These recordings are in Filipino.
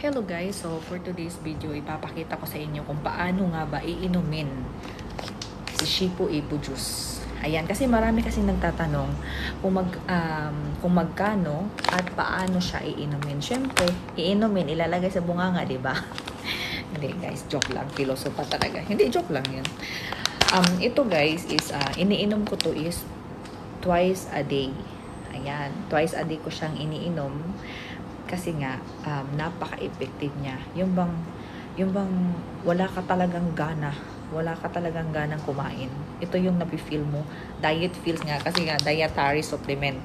Hello guys, so for today's video, ipapakita ko sa inyo kung paano nga ba iinumin si Shipu Ipu Juice. Ayan, kasi marami kasi nagtatanong kung, mag, um, kung magkano at paano siya iinumin. Siyempre, iinumin, ilalagay sa bunganga, di ba? Hindi guys, joke lang. Pilosopa talaga. Hindi, joke lang yun. Um, ito guys is, uh, iniinom ko to is twice a day. Ayan, twice a day ko siyang iniinom kasi nga um, napaka-effective niya. Yung bang yung bang wala ka talagang gana, wala ka talagang ganang kumain. Ito yung napi-feel mo. Diet feels nga kasi nga dietary supplement.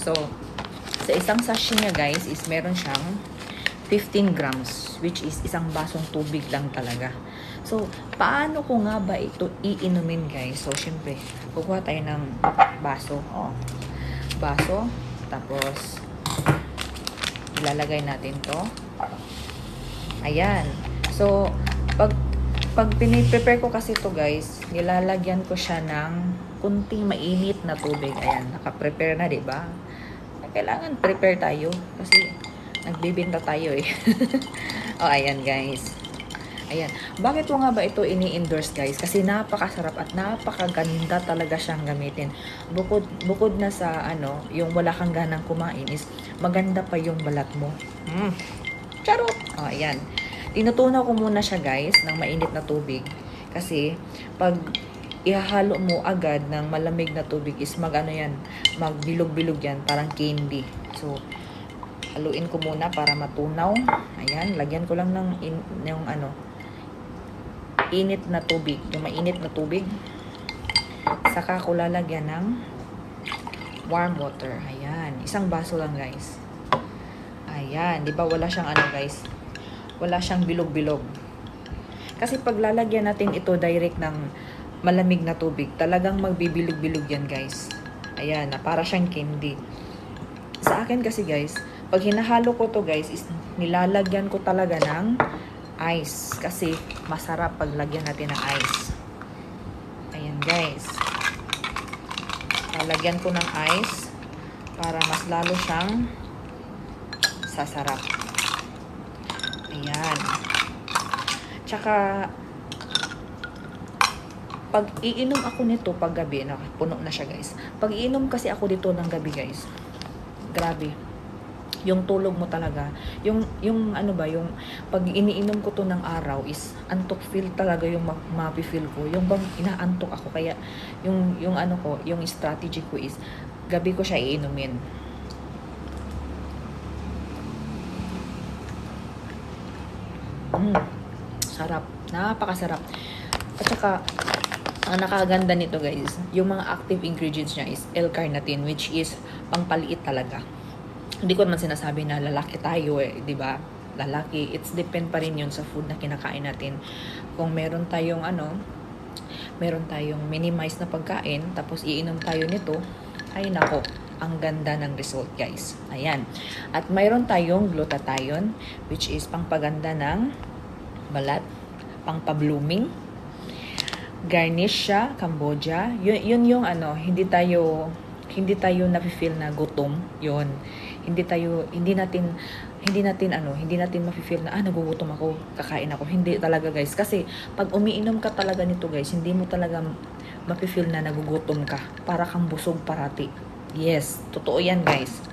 So sa isang sachet niya guys is meron siyang 15 grams which is isang basong tubig lang talaga. So, paano ko nga ba ito iinumin guys? So, syempre, kukuha tayo ng baso. Oh. Baso. Tapos, ilalagay natin to. Ayan. So, pag pag piniprepare ko kasi to guys, nilalagyan ko siya ng kunting mainit na tubig. Ayan, naka-prepare na, 'di ba? Kailangan prepare tayo kasi nagbibinta tayo eh. oh, ayan guys. Ayan. Bakit ko nga ba ito ini-endorse guys? Kasi napakasarap at napakaganda talaga siyang gamitin. Bukod, bukod na sa ano, yung wala kang ganang kumain is maganda pa yung balat mo. Mm. Charot! O, oh, ayan. Tinutunaw ko muna siya guys ng mainit na tubig. Kasi pag ihahalo mo agad ng malamig na tubig is mag ano yan, magbilog-bilog yan, parang candy. So, haluin ko muna para matunaw. Ayan, lagyan ko lang ng in, yung ano, init na tubig, yung mainit na tubig. Saka ko lalagyan ng warm water. Ayan, isang baso lang guys. Ayan, di ba wala siyang ano guys? Wala siyang bilog-bilog. Kasi pag lalagyan natin ito direct ng malamig na tubig, talagang magbibilog-bilog yan guys. Ayan, para siyang candy. Sa akin kasi guys, pag hinahalo ko to guys, is nilalagyan ko talaga ng ice. Kasi masarap pag lagyan natin ng ice. Ayan guys. Lalagyan ko ng ice para mas lalo siyang sasarap. Ayan. Tsaka pag iinom ako nito pag gabi, na puno na siya guys. Pag iinom kasi ako dito ng gabi guys, grabe yung tulog mo talaga yung yung ano ba yung pag iniinom ko to ng araw is antok feel talaga yung ma- mapi-feel ko. Yung bang inaantok ako kaya yung yung ano ko yung strategy ko is gabi ko siya iinumin. Mm, sarap. Napakasarap. At saka ang nakaganda nito guys, yung mga active ingredients niya is L-carnitine which is pangpaliit talaga hindi ko naman sinasabi na lalaki tayo eh, di ba? Lalaki, it's depend pa rin yun sa food na kinakain natin. Kung meron tayong ano, meron tayong minimize na pagkain, tapos iinom tayo nito, ay nako, ang ganda ng result guys. Ayan. At mayroon tayong glutathione, which is pangpaganda ng balat, pangpa-blooming, garnish siya, Cambodia. Yun, yun yung ano, hindi tayo hindi tayo nafe-feel na gutom. Yun hindi tayo hindi natin hindi natin ano, hindi natin mafi-feel na ah nagugutom ako, kakain ako. Hindi talaga guys kasi pag umiinom ka talaga nito guys, hindi mo talaga mafi-feel na nagugutom ka. Para kang busog parati. Yes, totoo 'yan guys.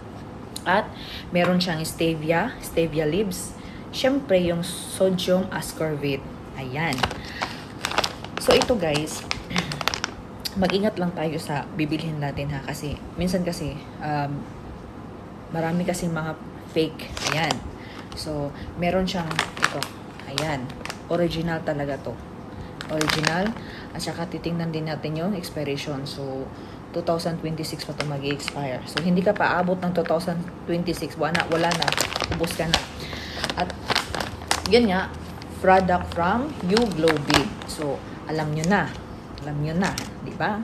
At meron siyang stevia, stevia leaves. Siyempre yung sodium ascorbate. Ayan. So ito guys, mag-ingat lang tayo sa bibilhin natin ha kasi minsan kasi um, marami kasi mga fake. Ayan. So, meron siyang ito. Ayan. Original talaga to. Original. At saka titingnan din natin yung expiration. So, 2026 pa ito mag expire So, hindi ka pa abot ng 2026. Wala, wala na. Ubus ka na. At, yan nga, product from Big. So, alam nyo na. Alam nyo na. Di ba?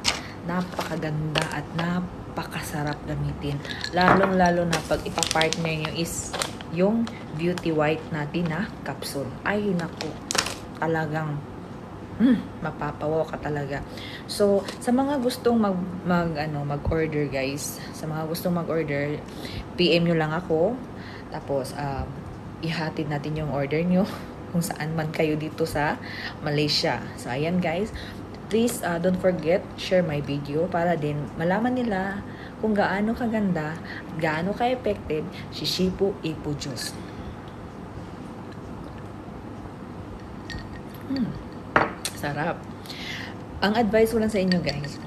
Napakaganda at napakasarap gamitin. Lalong-lalo na pag ipapartner nyo is yung Beauty White natin na capsule. Ay, naku, talagang hmm, mapapawaw ka talaga. So, sa mga gustong mag, mag, ano, mag-order guys, sa mga gustong mag-order, PM nyo lang ako. Tapos, um, ihatid natin yung order nyo kung saan man kayo dito sa Malaysia. So, ayan guys. Please, uh, don't forget, share my video para din malaman nila kung gaano kaganda, gaano ka-effective si Shipu Ipo Juice. Hmm. Sarap. Ang advice ko lang sa inyo guys,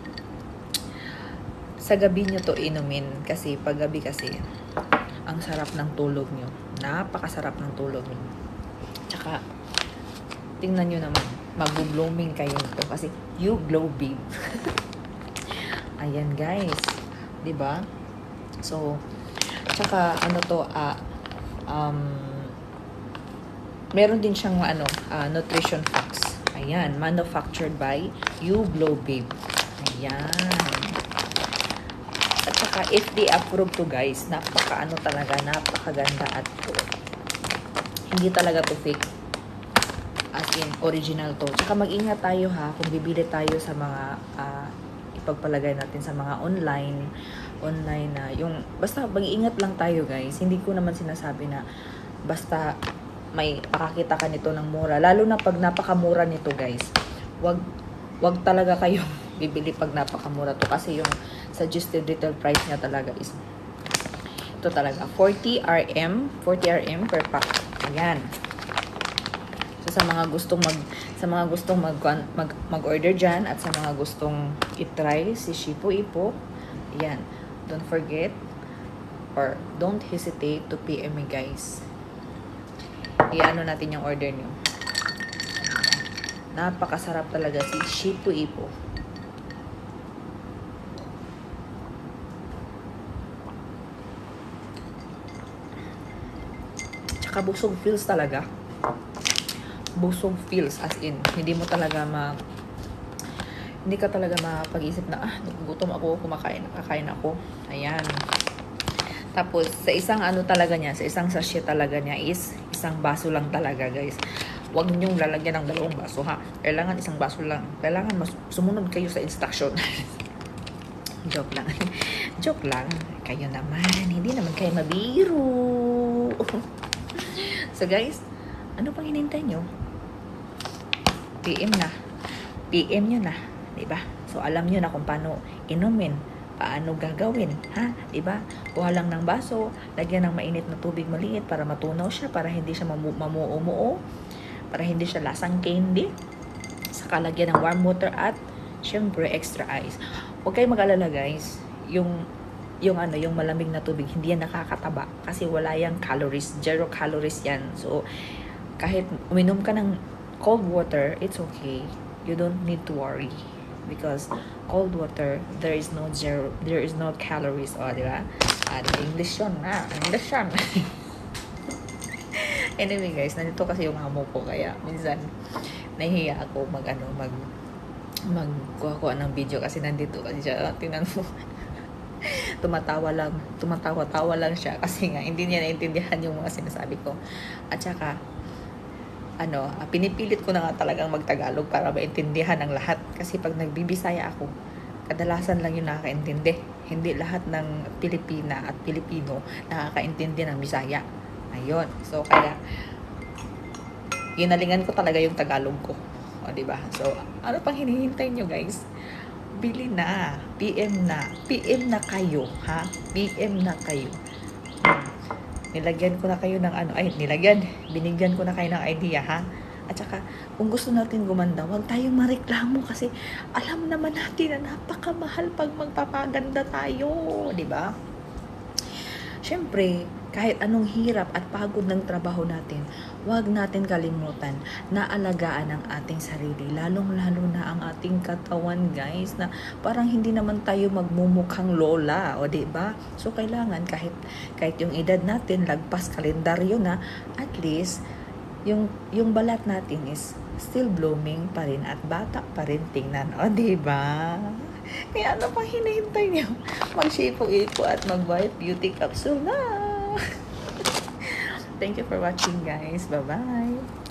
sa gabi nyo to inumin kasi pag gabi kasi ang sarap ng tulog nyo. Napakasarap ng tulog nyo. Tsaka, tingnan nyo naman, mag-blooming kayo nito kasi you glow babe. Ayan guys. 'Di ba? So, tsaka ano to, ah, um, meron din siyang ano, ah, nutrition facts. Ayan, manufactured by You Glow Babe. Ayan. At saka FDA approved to guys. Napaka ano talaga, napakaganda at hindi talaga to fake. As in, original to. Tsaka mag-ingat tayo ha kung bibili tayo sa mga ah, ipagpalagay natin sa mga online online na yung basta mag-iingat lang tayo guys. Hindi ko naman sinasabi na basta may makakita ka nito ng mura. Lalo na pag napakamura nito guys. Wag wag talaga kayo bibili pag napakamura to. Kasi yung suggested retail price niya talaga is ito talaga 40 RM 40 RM per pack. Ayan sa mga gustong mag sa mga gustong mag mag, mag-order diyan at sa mga gustong i-try si Shipo Ipo, ayan. Don't forget or don't hesitate to PM me guys. Iano natin yung order niyo. Napakasarap talaga si Shipo Ipo. Tsaka feels talaga busog feels as in hindi mo talaga ma hindi ka talaga mapag-isip na ah nagugutom ako kumakain kakain ako ayan tapos sa isang ano talaga niya sa isang sachet talaga niya is isang baso lang talaga guys Huwag niyong lalagyan ng dalawang baso ha. Kailangan isang baso lang. Kailangan mas sumunod kayo sa instruction. Joke lang. Joke lang. Kayo naman. Hindi naman kayo mabiro. so guys, ano pang hinintay nyo? PM na. PM nyo na. ba? So, alam nyo na kung paano inumin. Paano gagawin. Ha? ba? Kuha lang ng baso. Lagyan ng mainit na tubig maliit para matunaw siya. Para hindi siya mamu mamuo Para hindi siya lasang candy. Saka lagyan ng warm water at syempre extra ice. Huwag kayong mag-alala guys. Yung yung ano, yung malamig na tubig, hindi yan nakakataba kasi wala yang calories, zero calories yan. So, kahit uminom ka ng cold water, it's okay. You don't need to worry because cold water, there is no zero, there is no calories, oh, di ba? Ah, English yun, ah, English yun. anyway guys, nandito kasi yung amo ko kaya minsan nahihiya ako mag ano, mag magkuha-kuha ng video kasi nandito kasi siya, tingnan mo. tumatawa lang, tumatawa-tawa lang siya kasi nga hindi niya naintindihan yung mga sinasabi ko. At saka, ano, uh, pinipilit ko na nga talagang magtagalog para maintindihan ng lahat. Kasi pag nagbibisaya ako, kadalasan lang yung nakakaintindi. Hindi lahat ng Pilipina at Pilipino nakakaintindi ng Bisaya. Ayun. So, kaya, ginalingan ko talaga yung Tagalog ko. O, ba? So, ano pang hinihintay nyo, guys? Bili na. PM na. PM na kayo, ha? PM na kayo. Nilagyan ko na kayo ng ano, ay, nilagyan. Binigyan ko na kayo ng idea, ha? At saka, kung gusto natin gumanda, huwag tayong mareklamo kasi alam naman natin na napakamahal pag magpapaganda tayo, di ba? Siyempre, kahit anong hirap at pagod ng trabaho natin, huwag natin kalimutan na alagaan ang ating sarili, lalong-lalo na ang ating katawan, guys, na parang hindi naman tayo magmumukhang lola, o ba? So kailangan kahit kahit yung edad natin lagpas kalendaryo na, at least yung yung balat natin is still blooming pa rin at bata pa rin tingnan. O, ba? Kaya ano pang hinihintay niyo? Mag-shape ipo at mag-white beauty capsule na! Thank you for watching guys. Bye-bye!